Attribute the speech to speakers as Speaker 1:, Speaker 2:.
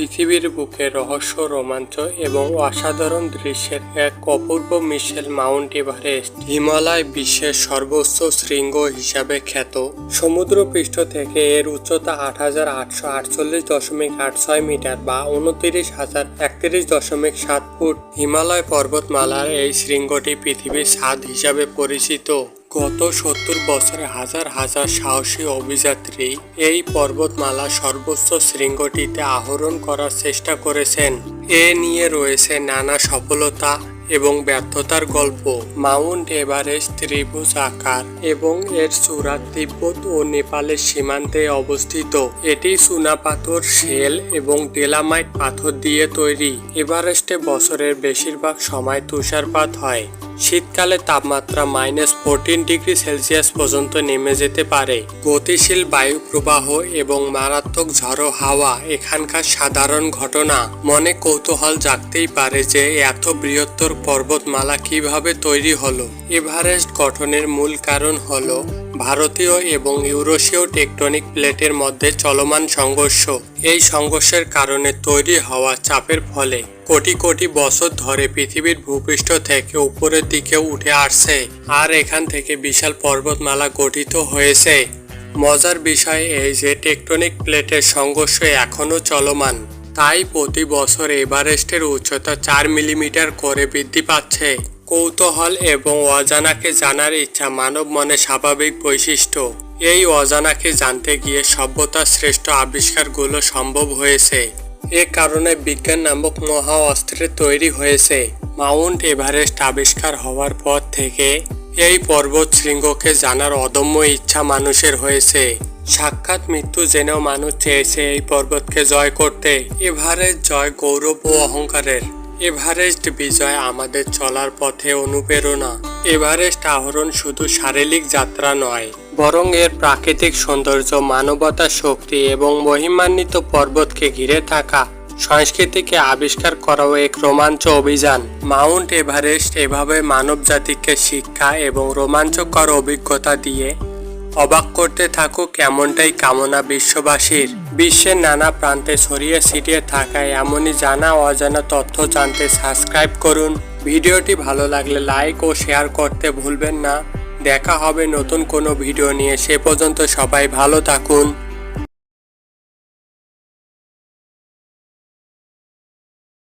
Speaker 1: পৃথিবীর বুকে রহস্য, রোমাঞ্চ এবং অসাধারণ দৃশ্যের এক অপূর্ব মিশেল মাউন্ট এভারেস্ট হিমালয় বিশ্বের সর্বোচ্চ শৃঙ্গ হিসাবে খ্যাত। সমুদ্রপৃষ্ঠ থেকে এর উচ্চতা আট হাজার আটশো আটচল্লিশ দশমিক আট ছয় মিটার বা উনত্রিশ হাজার একত্রিশ দশমিক সাত ফুট। হিমালয় পর্বতমালার এই শৃঙ্গটি পৃথিবীর স্বাদ হিসাবে পরিচিত। গত সত্তর বছরে হাজার হাজার সাহসী অভিযাত্রী এই পর্বতমালা সর্বোচ্চ শৃঙ্গটিতে আহরণ করার চেষ্টা করেছেন। এ নিয়ে রয়েছে নানা সফলতা এবং ব্যর্থতার গল্প। মাউন্ট এভারেস্ট ত্রিভুজ আকার এবং এর চূড়া তিব্বত ও নেপালের সীমান্তে অবস্থিত। এটি চুনাপাথর শেল এবং ডেলামাইট পাথর দিয়ে তৈরি। এভারেস্টে বছরের বেশিরভাগ সময় তুষারপাত হয়। শীতকালে তাপমাত্রা মাইনাস ফোরটিন ডিগ্রি সেলসিয়াস পর্যন্ত নেমে যেতে পারে। গতিশীল বায়ু প্রবাহ এবং মারাত্মক ঝড়ো হাওয়া এখানকার সাধারণ ঘটনা। মনে কৌতূহল জাগতেই পারে যে এত বৃহত্তর পর্বতমালা কীভাবে তৈরি হলো? এভারেস্ট গঠনের মূল কারণ হলো ভারতীয় এবং ইউরোশীয় টেকটনিক প্লেটের মধ্যে চলমান সংঘর্ষ। এই সংঘর্ষের কারণে তৈরি হওয়া চাপের ফলে কোটি কোটি বছর ধরে পৃথিবীর ভূপৃষ্ঠ থেকে উপরের দিকে উঠে আসছে আর এখান থেকে বিশাল পর্বতমালা গঠিত হয়েছে। মজার বিষয় এই যে টেকটনিক প্লেটের সংঘর্ষ এখনও চলমান, তাই প্রতি বছর এভারেস্টের উচ্চতা চার মিলিমিটার করে বৃদ্ধি পাচ্ছে। কৌতূহল এবং অজানাকে জানার ইচ্ছা মানব মনে স্বাভাবিক বৈশিষ্ট্য। এই অজানাকে জানতে গিয়ে সভ্যতার শ্রেষ্ঠ আবিষ্কারগুলো সম্ভব হয়েছে। এ কারণে বিজ্ঞান নামক মহা অস্ত্রের তৈরি হয়েছে। মাউন্ট এভারেস্ট আবিষ্কার হওয়ার পর থেকে এই পর্বত শৃঙ্গকে জানার অদম্য ইচ্ছা মানুষের হয়েছে। সাক্ষাৎ মৃত্যু জেনেও মানুষ চেয়েছে এই পর্বতকে জয় করতে। এভারেস্ট জয় গৌরব ও অহংকারের। এভারেস্ট বিজয় আমাদের চলার পথে অনুপ্রেরণা। এভারেস্ট আহরণ শুধু শারীরিক যাত্রা নয়, বরং এর প্রাকৃতিক সৌন্দর্য, মানবতা শক্তি এবং মহিমান্বিত পর্বতকে ঘিরে থাকা সংস্কৃতিকে আবিষ্কার করাও এক রোমাঞ্চ অভিযান। মাউন্ট এভারেস্ট এভাবে মানব জাতিকে শিক্ষা এবং রোমাঞ্চকর অভিজ্ঞতা দিয়ে অবাক করতে থাকুক এমনটাই কামনা বিশ্ববাসীর। বিশ্বের নানা প্রান্তে ছড়িয়ে ছিটিয়ে থাকা এমনই জানা অজানা তথ্য জানতে সাবস্ক্রাইব করুন। ভিডিওটি ভালো লাগলে লাইক ও শেয়ার করতে ভুলবেন না। দেখা হবে নতুন কোনো ভিডিও নিয়ে। সে পর্যন্ত সবাই ভালো থাকুন।